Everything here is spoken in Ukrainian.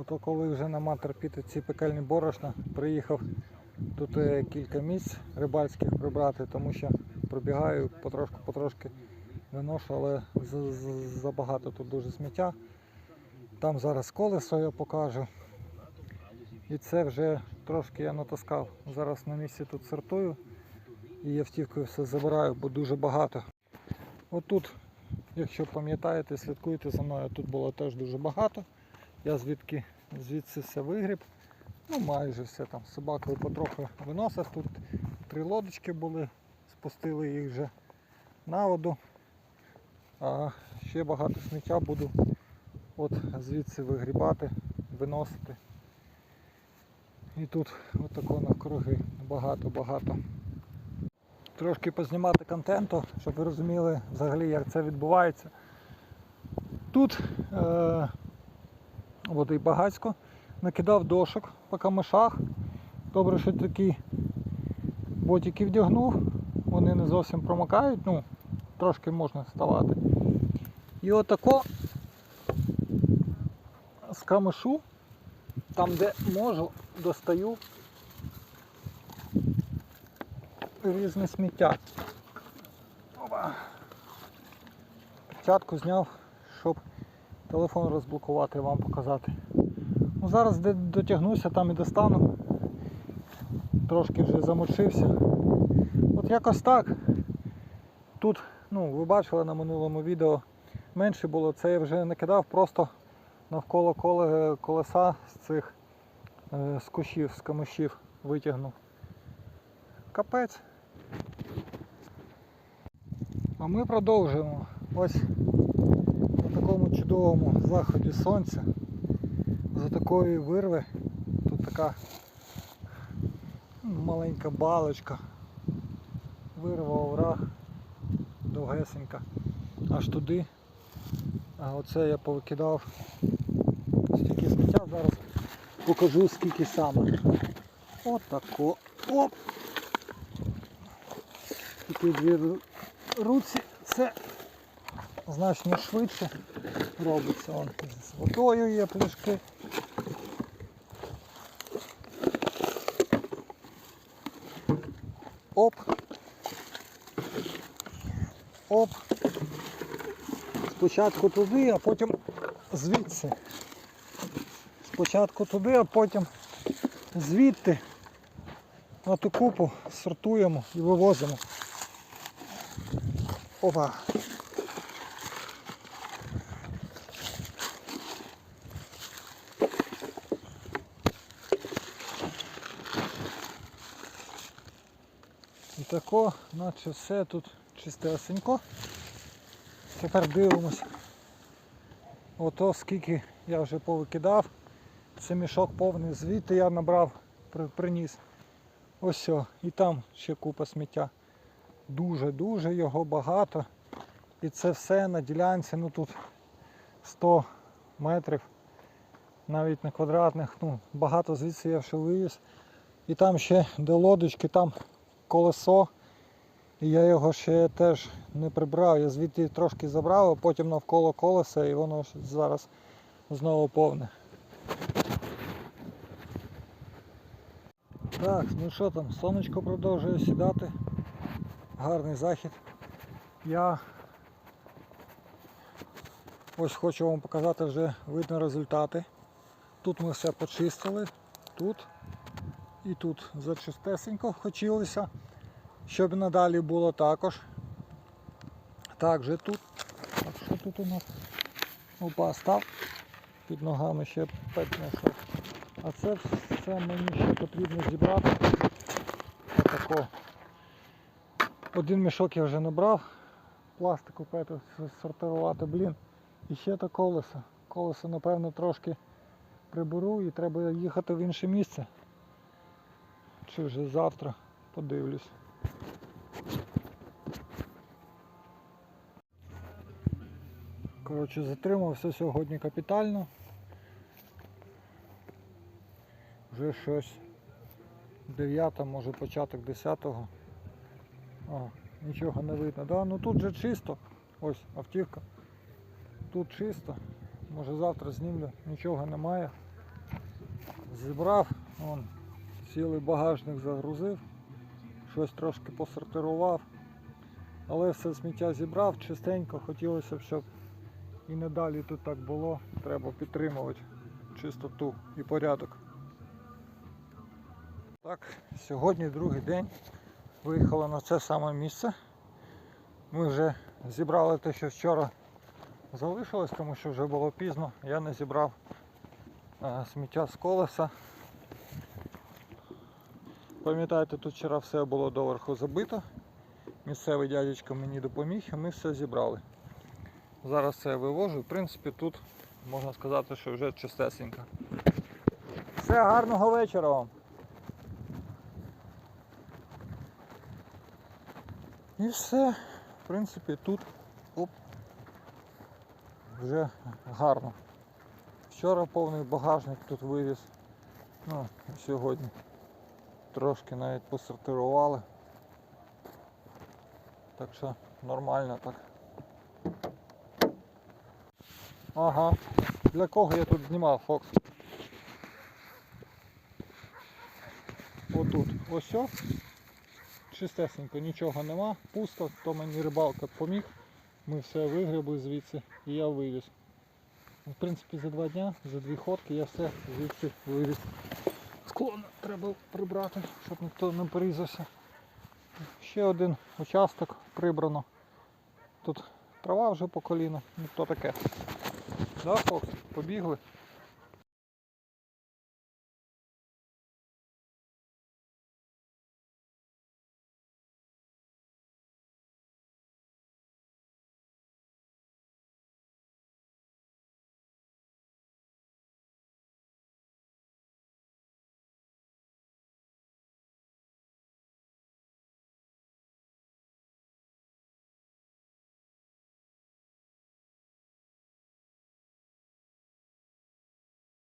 Ото коли вже нема терпіти ці пекельні борошна, приїхав тут е, кілька місць рибальських прибрати, тому що пробігаю потрошку-потрошки виношу, але за- за- забагато тут дуже сміття. Там зараз колесо я покажу. І це вже трошки я натаскав. Зараз на місці тут сортую і автівкою все забираю, бо дуже багато. Отут, якщо пам'ятаєте, слідкуєте за мною, тут було теж дуже багато. Я звідки звідси все вигріб. Ну майже все там з потроху виносив. Тут три лодочки були, спустили їх вже на воду. А ще багато сміття буду от звідси вигрібати, виносити. І тут отако навкруги багато-багато. Трошки познімати контенту, щоб ви розуміли взагалі як це відбувається. Тут е, води багацько, накидав дошок по камешах. Добре, що такі ботики вдягнув, вони не зовсім промокають, ну, трошки можна вставати. І отако з камешу, там де можу, достаю різне сміття. Опа. Печатку зняв, щоб телефон розблокувати вам показати. Ну, зараз дотягнуся, там і достану. Трошки вже замочився. От якось так. Тут, ну, ви бачили на минулому відео, менше було, це я вже накидав просто навколо колеса з цих е, з кущів, з камишів витягнув. Капець. А ми продовжуємо. Ось чудовому заході сонця. За такої вирви. Тут така маленька балочка. Вирва овраг довгесенька. Аж туди. А оце я повикидав стільки сміття. Зараз покажу скільки саме. Отако. Оп! Такі дві руці. Це значно швидше робиться. Вон, з водою є пляшки. Оп. Оп. Спочатку туди, а потім звідси. Спочатку туди, а потім звідти на ту купу сортуємо і вивозимо. Опа. І тако, наче все тут чистесенько. Тепер дивимось. Ото скільки я вже повикидав. Це мішок повний, звідти я набрав, приніс. Ось. І там ще купа сміття. Дуже-дуже його багато. І це все на ділянці, ну тут 100 метрів, навіть не квадратних, ну багато звідси я вже вивіз. І там ще де лодочки, там колесо. Я його ще теж не прибрав. Я звідти трошки забрав, а потім навколо колеса і воно зараз знову повне. Так, ну що там, сонечко продовжує сідати. Гарний захід. Я ось хочу вам показати вже видно результати. Тут ми все почистили, тут і тут зачистесенько хотілося, щоб надалі було також. Так тут. Так що тут у нас? Опа, став. Під ногами ще пець знайшов. А це все мені ще потрібно зібрати. Отако. Один мішок я вже набрав. Пластику пету сортувати, блін. І ще то колесо. Колесо, напевно, трошки приберу і треба їхати в інше місце. Чи вже завтра подивлюсь. Коротше, затримався сьогодні капітально. Вже щось 9, може початок 10. О, нічого не видно. Да? Ну тут же чисто. Ось автівка. Тут чисто. Може завтра знімлю, нічого немає. зібрав, вон, цілий багажник загрузив, щось трошки посортирував. Але все сміття зібрав чистенько, хотілося б, щоб і надалі тут так було. Треба підтримувати чистоту і порядок. Так, сьогодні другий день. Виїхали на це саме місце. Ми вже зібрали те, що вчора залишилось, тому що вже було пізно. Я не зібрав е, сміття з колеса. Пам'ятаєте, тут вчора все було доверху забито. Місцевий дядечко мені допоміг і ми все зібрали. Зараз це я вивожу. В принципі, тут можна сказати, що вже чистесенько. Все, гарного вечора вам. І все, в принципі, тут оп, вже гарно. Вчора повний багажник тут вивіз. Ну, сьогодні трошки навіть посортирували. Так що нормально так. Ага. Для кого я тут знімав, Фокс? Отут. Ось. Чистесенько, нічого нема, пусто, то мені рибалка поміг. Ми все вигребли звідси і я вивіз. В принципі, за два дня, за дві ходки я все звідси вивіз. Склон треба прибрати, щоб ніхто не порізався. Ще один участок прибрано. Тут трава вже по коліна, ну то таке. Да, побігли.